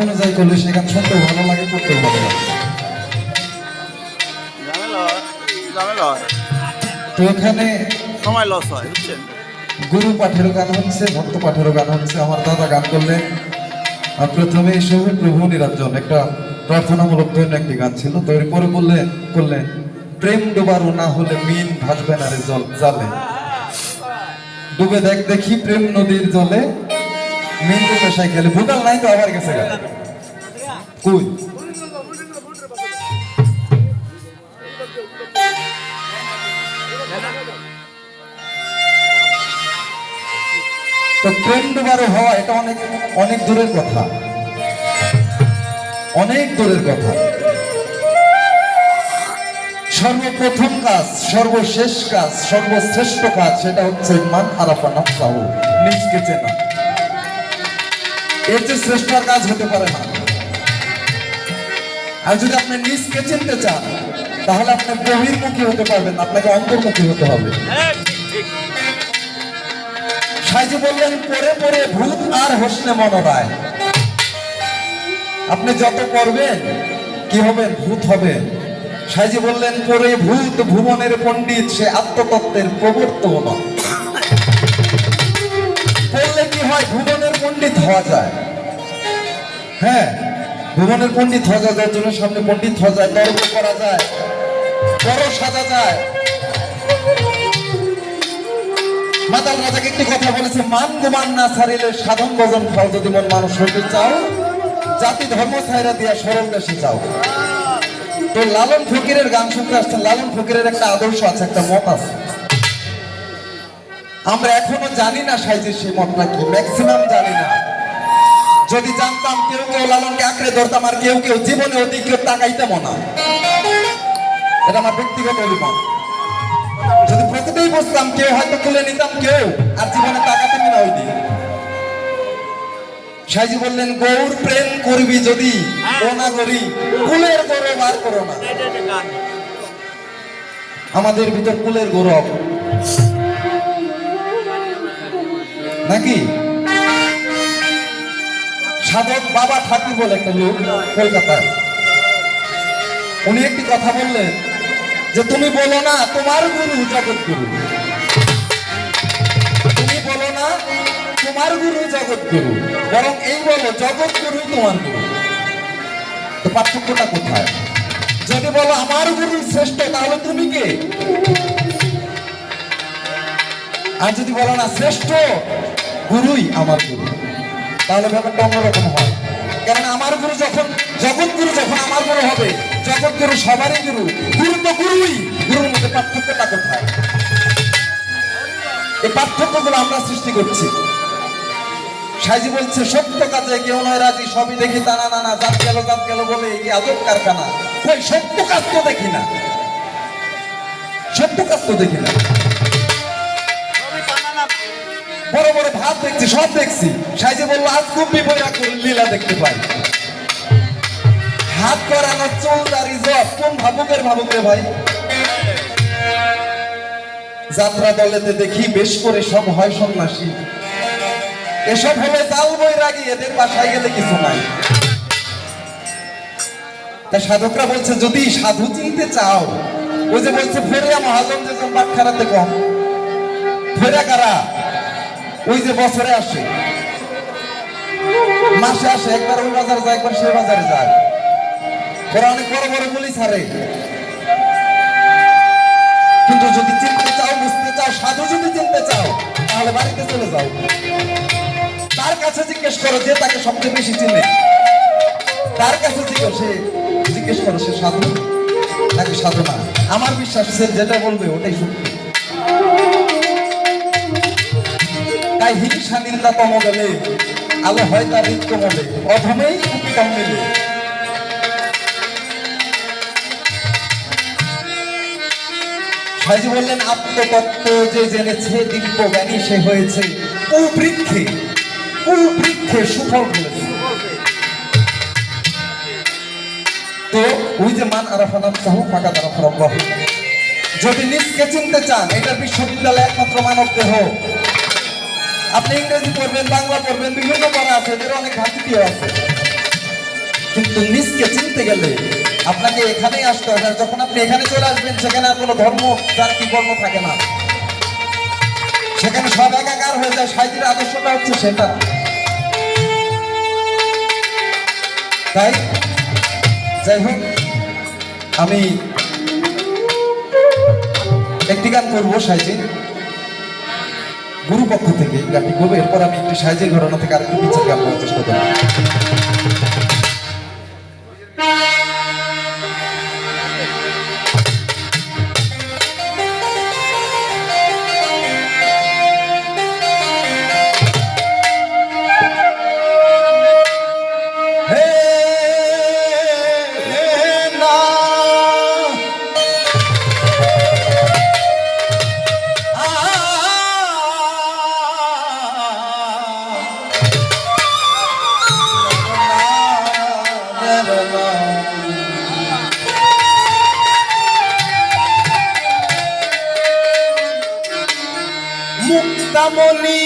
অনুযায়ী করলে সেখান শুনতেও ভালো লাগে করতেও ভালো লাগে তো এখানে সময় লস হয় বুঝছেন? গুরু পাঠেরও গান হচ্ছে ভক্ত পাঠেরও গান হচ্ছে আমার দাদা গান করলেন। আর প্রথমে সবে প্রভু নিরঞ্জন একটা প্রার্থনামূলক ধন্য একটি গান ছিল তো এরপরে বললেন করলেন প্রেম ডোবারও না হলে মিন ভাসবে না রে জল জালে। ডুবে দেখ দেখি প্রেম নদীর জলে অনেক দূরের কথা। অনেক দূরের কথা। সর্বপ্রথম কাজ, সর্বশেষ কাজ, সর্বশ্রেষ্ঠ কাজ, সেটা হচ্ছে মান আরাফা নিজকে চেনা। এর যে শ্রেষ্ঠ কাজ হতে পারে না। আর যদি আপনি নিজকে চিনতে চান তাহলে আপনি বহির্মুখী হতে পারবেন আপনাকে অন্তর্মুখী হতে হবে। হ্যাঁ, সাইজি বললেন পরে পরে ভূত আর হোসনে মনোরায়। আপনি যত করবেন কি হবেন ভূত হবেন সাইজি বললেন পরে ভূত ভুবনের পণ্ডিত সে আত্মতত্ত্বের প্রবর্তন পড়লে কি হয়? ভুবনের পণ্ডিত হওয়া যায়। হ্যাঁ ভুবনের পণ্ডিত হওয়া যায় দশজনের সামনে পণ্ডিত হওয়া যায় তর্ক করা যায়, বড় সাজা যায়। মাতাল রাজাকে একটি কথা বলেছে, মান গুমান না ছাড়িলে সাধন ভজন খাও যদি মন মানুষ হইতে চাও, জাতি ধর্ম ছাইরা দিয়া সরল দেশে চাও তো লালন ফকিরের গান শুনতে আসছেন, লালন ফকিরের একটা আদর্শ আছে, একটা মত আছে। আমরা এখনও জানি না সাইজের সেই মতটা কি ম্যাক্সিমাম জানি না। যদি জানতাম কেউ কেউ লালনকে আঁকড়ে ধরতাম আর কেউ কেউ জীবনে ওদিক কেউ তাকাইতাম না। এটা আমার ব্যক্তিগত অভিমত। যদি প্রতিটাই বসতাম কেউ হয়তো তুলে নিতাম কেউ, আর জীবনে তাকাতে না ওই দিন সাইজি বললেন, গৌর প্রেম করবি যদি, ও না করি কুলের গৌরব আর করো না। আমাদের ভিতর কুলের গৌরব। নাকি? সাধক বাবা ঠাকুর বলে একটা লোক কলকাতায়। উনি একটি কথা বললেন যে, তুমি বলো না, তোমার গুরু জগৎ গুরু তুমি বলো না, তোমার গুরু জগৎ গুরু বরং এই বলো জগৎ গুরুই তোমার গুরু। তো পার্থক্যটা কোথায়? যদি বলো, আমার গুরু শ্রেষ্ঠ, তাহলে তুমি কে? আর যদি বলো না, শ্রেষ্ঠ গুরুই আমার গুরু। তাহলে ব্যাপারটা অন্যরকম হয়। কারণ আমার গুরু যখন, জগৎ গুরু যখন আমার গুরু হবে, জগৎ গুরু সবারই গুরু। গুরু তো গুরুই, গুরুর মধ্যে পার্থক্যটা কোথায়? এই পার্থক্যগুলো আমরা সৃষ্টি করছি। সাইজি বলছে, সত্য কাজে কেউ নয় রাজি, সবই দেখি টানা নানা জাত গেল জাত গেল বলে কি আজব কারখানা। কই, সত্য কাজ তো দেখি না। সত্য কাজ তো দেখি না না। বড় বড় ভাত দেখছি, সব দেখছি। সাইজে বলল, আজ খুব বিপয়া লীলা দেখতে পাই। হাত করানো চুল দাড়ি জব কোন ভাবুকের ভাবুক রে ভাই? যাত্রা দলেতে দেখি বেশ করে সব হয় সন্ন্যাসী। এসব হলে জাল বই রাগি এদের বাসায় গেলে কিছু নাই। তা সাধকরা বলছে, যদি সাধু চিনতে চাও, ওই যে বলছে, ফেরিয়া মহাজন যে বাট খারাতে কম। ফেরা কারা? ওই যে বছরে আসে। মাসে আসে, একবার ওই বাজারে যায়, একবার সে বাজারে যায়। ওরা অনেক বড় বড় গুলি ছাড়ে। কিন্তু যদি চিনতে চাও, বুঝতে চাও, সাধু যদি চিনতে চাও, তাহলে বাড়িতে চলে যাও। তার কাছে জিজ্ঞেস করো যে তাকে সবচেয়ে বেশি চিনে। তার কাছে সে জিজ্ঞেস করো, সে সাধু? নাকি সাধু না? আমার বিশ্বাস সে যেটা বলবে, ওটাই সত্যি। তাই হিংসা নিন্দা তম গেলে আলো হয় তার হৃদ মলে অধমেই কম মিলে। সাইজি বললেন, আত্মতত্ত্ব যে জেনেছে দিব্য জ্ঞানী, সে হয়েছে কুবৃক্ষে। কুবৃক্ষে সুফল ফলেছে। তো ওই যে মান আরাফানাত সাহ ফাঁকা তারা যদি নিজকে চিনতে চান, এটা বিশ্ববিদ্যালয় একমাত্র মানব দেহ। আপনি ইংরেজি পড়বেন, বাংলা পড়বেন, বিভিন্ন পড়া আছে, এদের অনেক ঘাটতিও আছে। কিন্তু নিজকে চিনতে গেলে আপনাকে এখানেই আসতে হবে যখন আপনি এখানে চলে আসবেন, সেখানে আর কোনো ধর্ম কি কর্ম থাকে না। সেখানে সব একাকার হয়ে যায়, সাহিত্যের আদর্শটা হচ্ছে সেটা। তাই, যাই হোক, আমি একটি গান করব, সাইজে। গুরু পক্ষ থেকে গানটি করব এরপর আমি একটি সাহায্যের ঘটনা থেকে আরেকটু পিছিয়ে গান করার চেষ্টা করব। মুক্তামণি।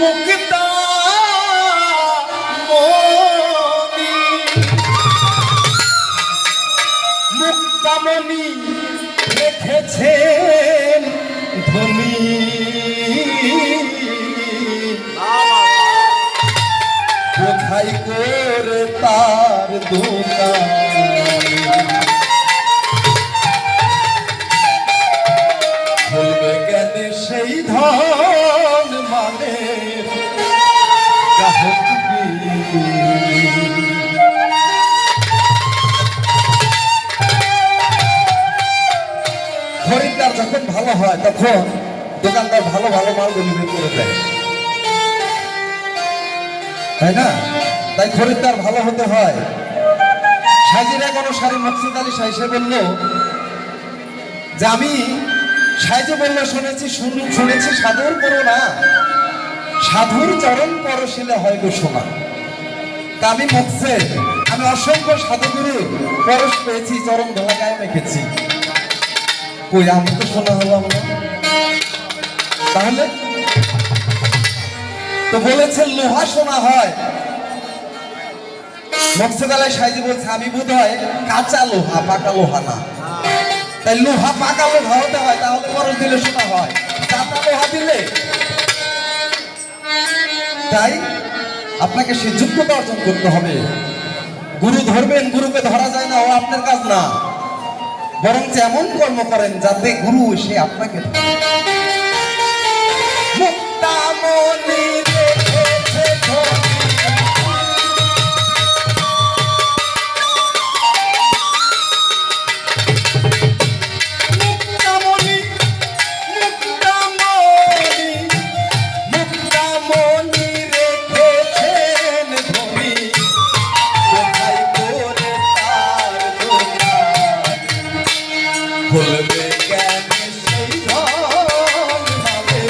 মুক্তা মণি। মুক্তামণি রেখেছেন ধনী। কোথায় করে তার দোকান? সেই ধন মানে খরিদ্দার যখন ভালো হয়, তখন দোকানদার ভালো ভালো মালগুলি বের করে দেয়। তাই না? তাই খরিদ্দার ভালো হতে হয়। সাজিরা কোনো শাড়ি মকসুদ আলী সাই সে বলল যে আমি সাইজে বলল শুনেছি, শুনু শুনেছি, সাধুর করো না। সাধুর চরণ পরশিলে হয় গো শোনা তা আমি মকসে আমি অসংখ্য সাধুগুরু পরশ পেয়েছি, চরণ ধোলা গায়ে মেখেছি। কই আমি তো শোনা হলাম না। তাহলে? তো বলেছে লোহা শোনা হয়। মকসেদ আলাই সাইজি বলছে, আমি বোধ হয় কাঁচা লোহা, পাকা লোহা না। তাই লোহা হয়, তাহলে দিলে হয়। দিলে? তাই আপনাকে সে যোগ্যতা অর্জন করতে হবে। গুরু ধরবেন, গুরুকে ধরা যায় না, ও আপনার কাজ না। বরং এমন কর্ম করেন যাতে গুরু সে আপনাকে। মুক্তামণি খুলবে কেন? সেই ধন ভাবে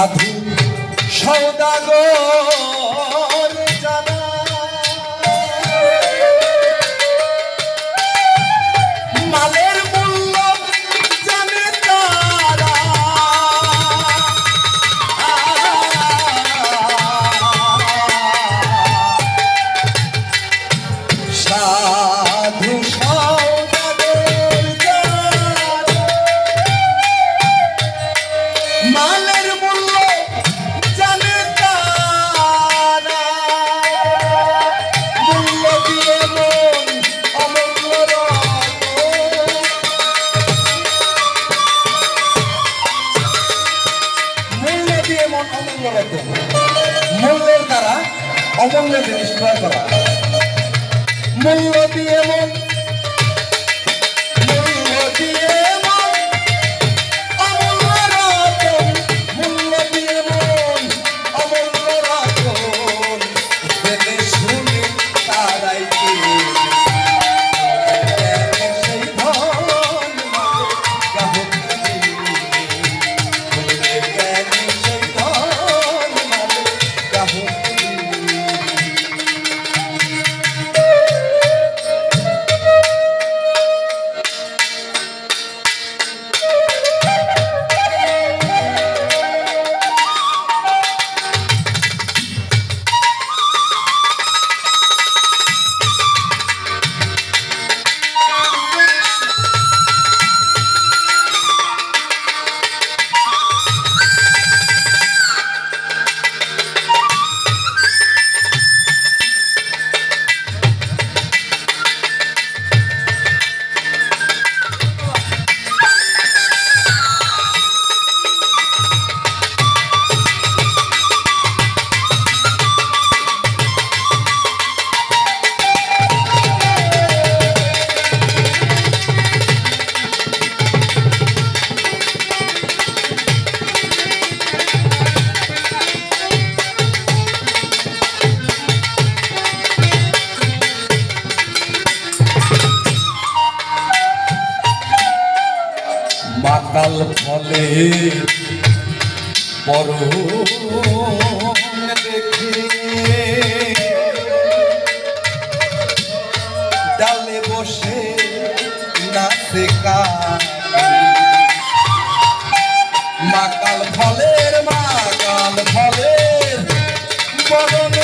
সাধু সৌদাগর। 思い出にしまうから ডালে বসে নাচে মাকাল ফলের মাকাল ফলের বদনে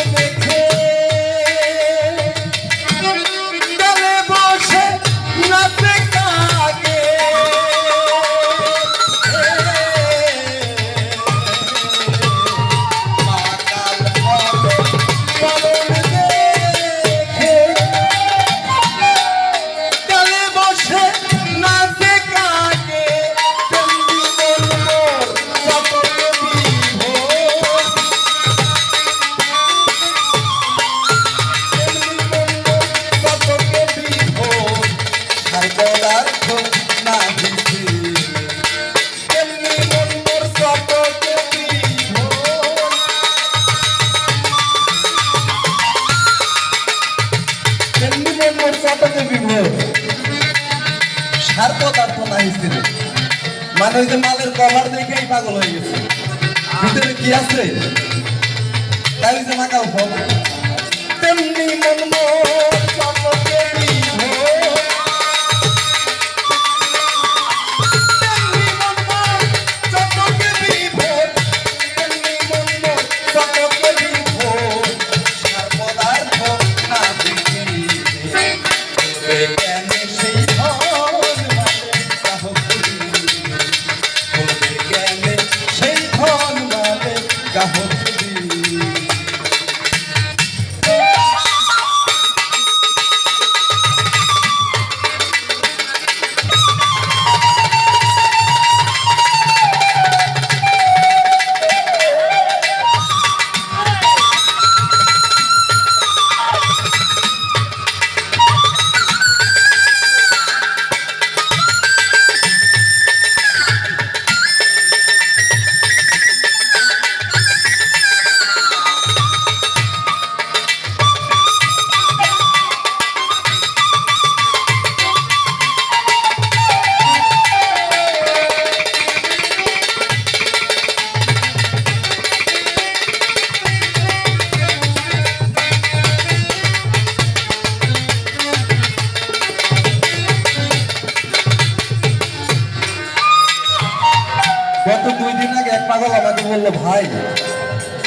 বলে, ভাই,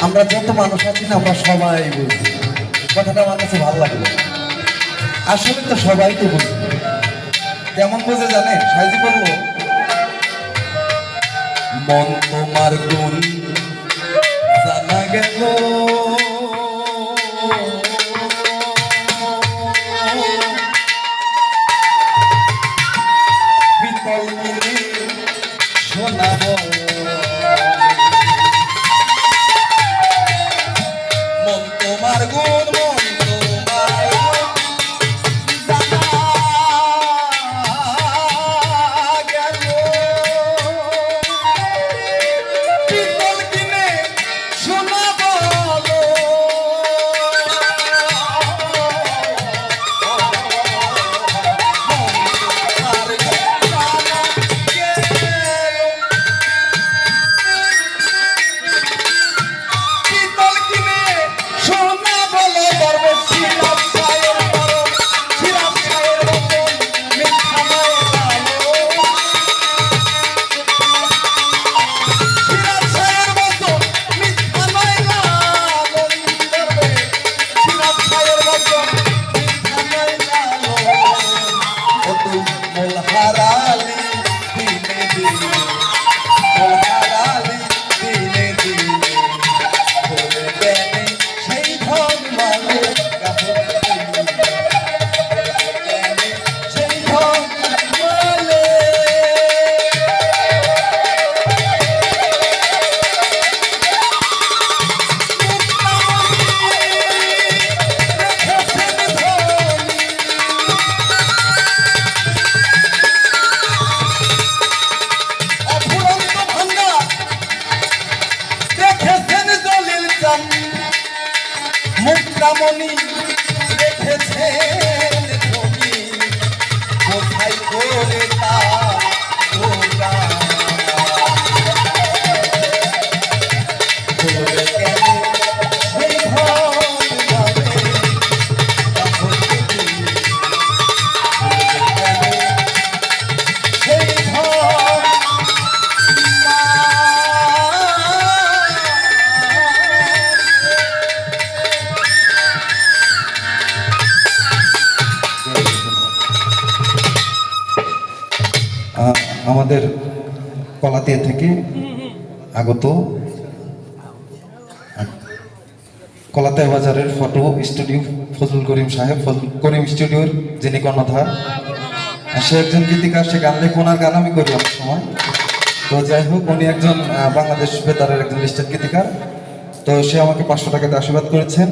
আমরা যত মানুষ আছি না, আমরা সবাই বুঝি। কথাটা আমার কাছে ভালো লাগল আসলে তো সবাই তো বুঝি। কেমন বোঝে জানে সাইজি বলব মন তোমার গুণ জানা গেল। মুদ্রামণি আমাদের কলাতিয়া থেকে আগত কলাতিয়া বাজারের ফটো স্টুডিও ফজল করিম সাহেব। ফজল করিম স্টুডিওর যিনি কর্ণধার সে একজন গীতিকার, সে গান লেখ ওনার গান আমি করি অনেক সময়। তো যাই হোক, উনি একজন বাংলাদেশ বেতারের একজন লিস্টেড গীতিকার। তো সে আমাকে পাঁচশো টাকাতে আশীর্বাদ করেছেন।